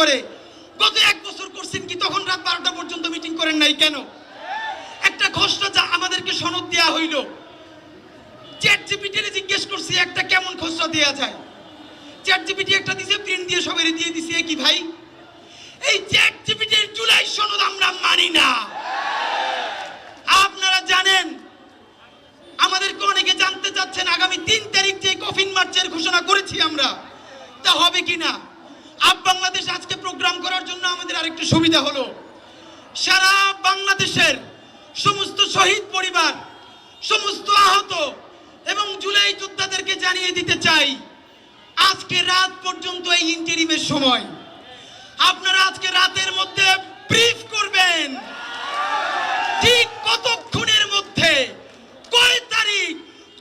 করে। গত এক বছর করছেন কি, তখন রাত বারোটা পর্যন্ত মিটিং করেন নাই কেন? একটা ঘোষণা যা আমাদেরকে সনদ দেওয়া হইল। চ্যাট জিপিটিরে জিজ্ঞেস করছি, একটা কেমন খসড়া দেওয়া যায়? চ্যাট জিপিটি একটা দিছে, প্রিন্ট দিয়ে সবাই দিয়ে দিছে কি ভাই? এই চ্যাট জিপিটির জুলাই সনদ আমরা মানি না। আপনারা জানেন, আমাদেরকে অনেকে জানতে চাচ্ছেন, আগামী তিন তারিখ যে কফিন মার্চের ঘোষণা করেছি আমরা, তা হবে কি না আপ বাংলাদেশ আজকে প্রোগ্রাম করার জন্য আমাদের আরেকটু সুবিধা হলো। সারা বাংলাদেশের সমস্ত শহীদ পরিবার, সমস্ত আহত এবং জুলাই যোদ্ধাদেরকে জানিয়ে দিতে চাই, আজকে রাত পর্যন্ত এই ইন্টারিমের সময়। আপনারা আজকে রাতের মধ্যে ব্রিফ করবেন। ঠিক কতক্ষণের মধ্যে, কয় তারিখ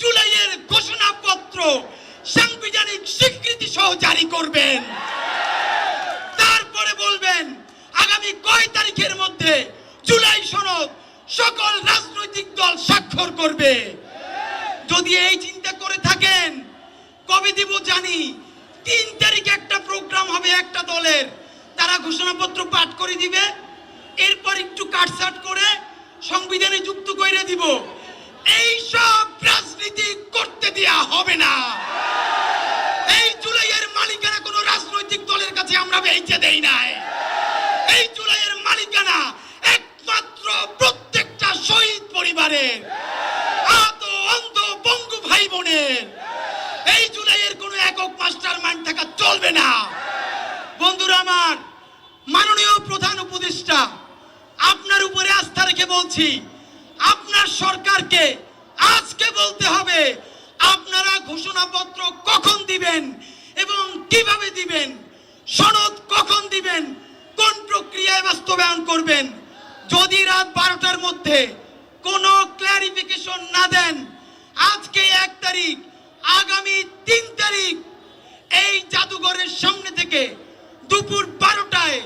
জুলাইয়ের ঘোষণাপত্র সাংবিধানিক স্বীকৃতি সহ জারি করবেন? কয় তারিখের মধ্যে জুলাই সনদ সকল রাজনৈতিক দল স্বাক্ষর করবে। যদি এই চিন্তা করে থাকেন, কবে দিব জানি। তিন তারিখ একটা প্রোগ্রাম হবে একটা দলের। তারা ঘোষণাপত্র পাঠ করে দিবে। এরপর একটু কাটসাট করে সংবিধানে যুক্ত করে দিব। এই সব রাজনীতি করতে দেয়া হবে না। পরিবারের আহত বঙ্গু ভাই বোনের এই জুলাইয়ের কোনো একক মাস্টার মাইন্ড থাকা চলবে না। বন্ধুরা আমার, মাননীয় প্রধান উপদেষ্টা, আপনার উপরে আস্থা রেখে বলছি, আপনার সরকারকে আজকে বলতে হবে, আপনারা ঘোষণাপত্র কখন দিবেন এবং কীভাবে দিবেন, সনদ কখন দিবেন, কোন প্রক্রিয়ায় বাস্তবায়ন করবেন, যদি রাত বারোটার মধ্যে কোনো ক্লারিফিকেশন না দেন। আজকে এক তারিখ, আগামী তিন তারিখ, এই জাদুঘরের সামনে থেকে দুপুর বারোটায়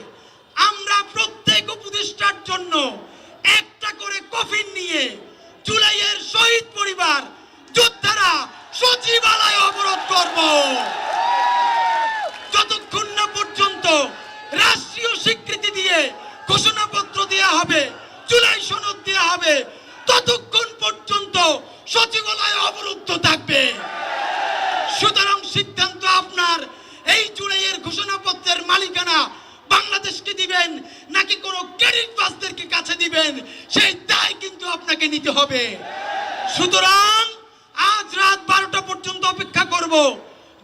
আমরা প্রত্যেক উপদেষ্টার জন্য একটা করে কফিন নিয়ে জুলাইয়ের শহীদ পরিবার, যোদ্ধারা সচিবালয় অবরোধ করব। যতক্ষণ না পর্যন্ত রাষ্ট্রীয় স্বীকৃতি দিয়ে ঘোষণাপত্র দেওয়া হবে, জুলাই সনদ দেওয়া সিদ্ধান্ত আপনার। এই জুলাইয়ের ঘোষণাপত্রের মালিকানা বাংলাদেশকে দিবেন, নাকি কোনো ক্রেডিট বাসদেরকে কাছে দিবেন, সেই দায় কিন্তু আপনাকে নিতে হবে। সুতরাং আজ রাত বারোটা পর্যন্ত অপেক্ষা করব।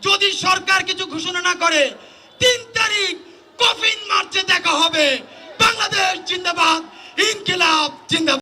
যদি সরকার কিছু ঘোষণা না করে, তিন তারিখ কফিন মার্চে দেখা হবে। বাংলাদেশ জিন্দাবাদ, ইনকিলাব জিন্দাবাদ।